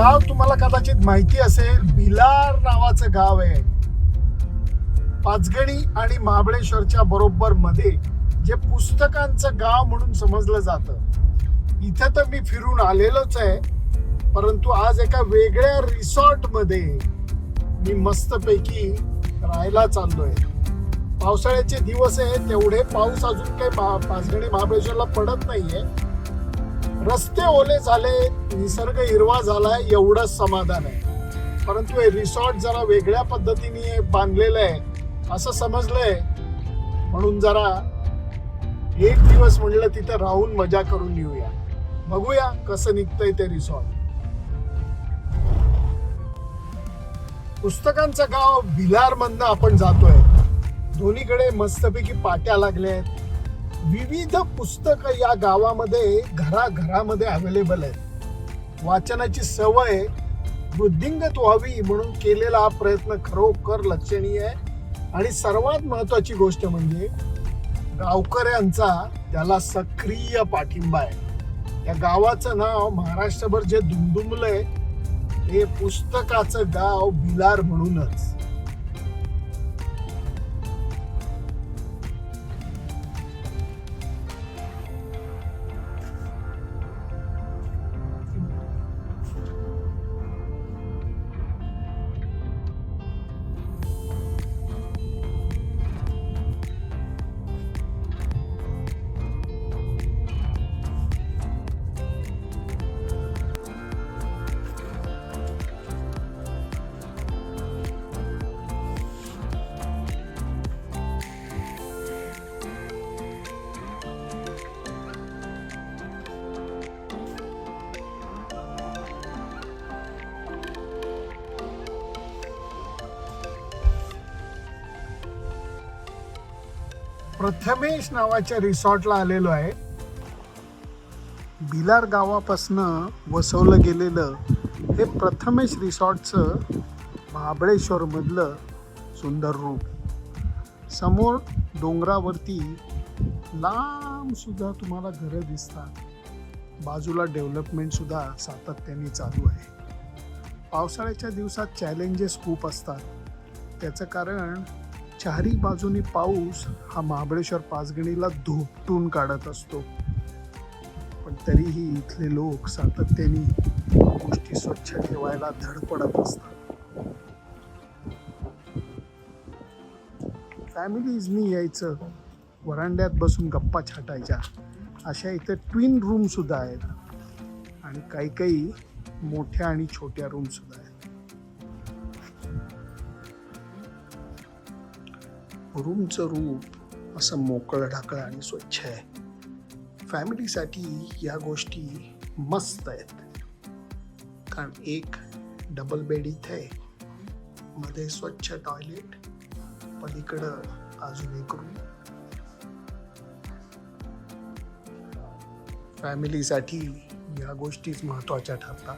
गाव तुम्हाला कदाचित माहिती असेल भिलार नावाचं गाव आहे. पाचगणी आणि महाबळेश्वरच्या बरोबर मध्ये जे पुस्तकांचं गाव म्हणून समजलं जातं. इथं तर मी फिरून आलेलोच आहे परंतु आज एका वेगळ्या रिसॉर्टमध्ये मी मस्तपैकी राहायला चाललोय. पावसाळ्याचे दिवस आहे तेवढे पाऊस अजून काही पाचगणी महाबळेश्वरला पडत नाहीये. रस्ते ओले झाले निसर्ग हिरवा झालाय एवढंच समाधान आहे. परंतु हे रिसॉर्ट जरा वेगळ्या पद्धतीने बांधलेलं आहे असं समजलंय. म्हणून जरा एक दिवस म्हणलं तिथं राहून मजा करून येऊया. बघूया कसं निघतंय ते रिसॉर्ट पुस्तकांचं गाव भिलार मधनं आपण जातोय. दोन्हीकडे मस्तपैकी पाट्या लागल्या आहेत विविध पुस्तकं या गावामध्ये घराघरामध्ये अवेलेबल आहेत. वाचनाची सवय वृद्धिंगत व्हावी म्हणून केलेला हा प्रयत्न खरोखर लक्षणीय आहे. आणि सर्वात महत्वाची गोष्ट म्हणजे गावकऱ्यांचा त्याला सक्रिय पाठिंबा आहे. या गावाचं नाव महाराष्ट्रभर जे दुमदुमलंय हे पुस्तकाचं गाव भिलार म्हणूनच. प्रथमेश नावाच्या रिसॉर्टला आलेलो आहे. भिलार गावापासनं वसवलं गेलेलं हे प्रथमेश रिसॉर्टचं महाबळेश्वरमधलं सुंदर रूप. समोर डोंगरावरती लांब सुद्धा तुम्हाला घरं दिसतात. बाजूला डेव्हलपमेंट सुद्धा सातत्याने चालू आहे. पावसाळ्याच्या दिवसात चॅलेंजेस खूप असतात. त्याचं कारण चारी बाजूनी पाऊस हा महाबळेश्वर पाचगणीला धोपटून काढत असतो. पण तरीही इथले लोक सातत्याने गोष्टी स्वच्छ ठेवायला धडपडत असतात. फॅमिलीजनी यायचं. वरांड्यात बसून गप्पा छाटायच्या. अशा इथं ट्विन रूम सुद्धा आहेत. आणि काही काही मोठ्या आणि छोट्या रूम सुद्धा आहेत. रूमचं रूप असं मोकळं ढाकळं आणि स्वच्छ आहे. फॅमिलीसाठी या गोष्टी मस्त आहेत. कारण एक डबल बेड इथे मध्ये स्वच्छ टॉयलेट पलीकडं अजून एक रूम फॅमिलीसाठी या गोष्टीच महत्त्वाच्या ठरतात.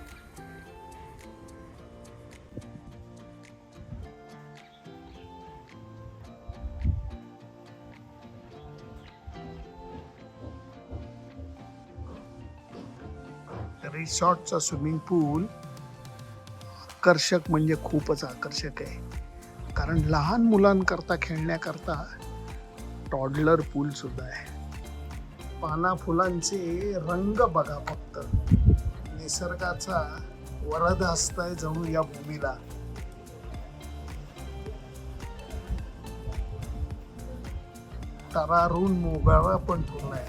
रिसॉर्टचा स्विमिंग पूल आकर्षक म्हणजे खूपच आकर्षक आहे. कारण लहान मुलांकरता खेळण्याकरता टॉडलर पूल सुद्धा आहे. पाना फुलांचे रंग बघा फक्त. निसर्गाचा वरद असताय जणू या भूमीला. तरारून मोगळा पण ठेवलाय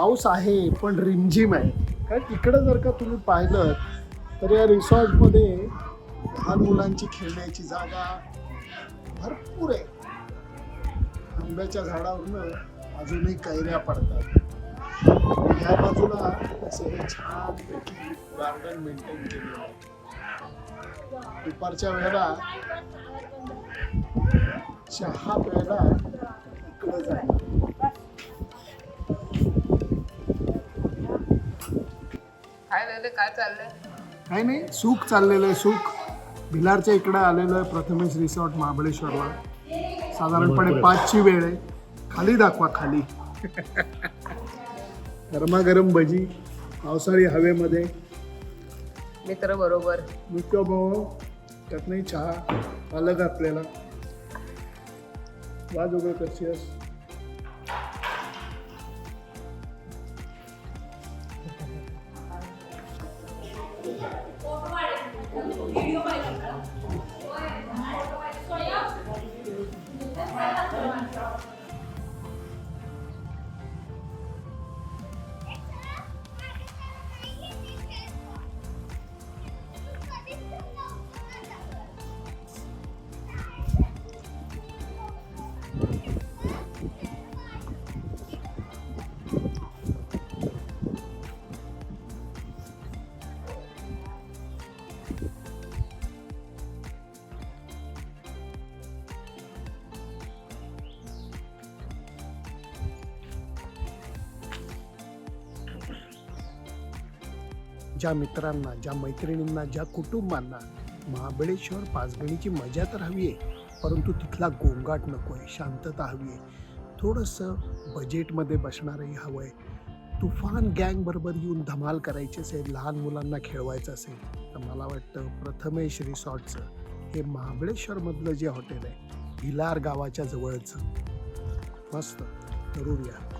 पाऊस आहे पण रिमझिम आहे. कारण इकडं जर का तुम्ही पाहिलं तर या रिसॉर्टमध्ये लहान मुलांची खेळण्याची जागा भरपूर आहे. आंब्याच्या झाडावरनं अजूनही कैऱ्या पडतात. ह्या बाजूला असं छान गार्डन मेंटेन केलेलं आहे. दुपारच्या वेळेला चहा प्यायला इकडं जाईल There. मध्ये काय चाललंय? काही नाही सुख चाललेलं आहे सुख. भिलारच्या इकडं आलेलं आहे प्रथमेश रिसॉर्ट महाबळेश्वरला. साधारणपणे पाचची वेळ आहे. खाली दाखवा खाली. गरमागरम भजी पावसाळी हवेमध्ये. मित्र बरोबर. मुख्य भाऊ त्यात नाही चहा अलग आपल्याला. वाज वगैरे कशी 我不管你，我努力。ज्या मित्रांना ज्या मैत्रिणींना ज्या कुटुंबांना महाबळेश्वर पाचगणीची मजा तर हवी आहे परंतु तिथला गोंगाट नको आहे शांतता हवी आहे. थोडंसं बजेटमध्ये बसणारंही हवं आहे. तुफान गँगबरोबर येऊन धमाल करायची असेल लहान मुलांना खेळवायचं असेल तर मला वाटतं प्रथमेश रिसॉर्टचं हे महाबळेश्वरमधलं जे हॉटेल आहे भिलार गावाच्या जवळचं. मस्त. जरूर या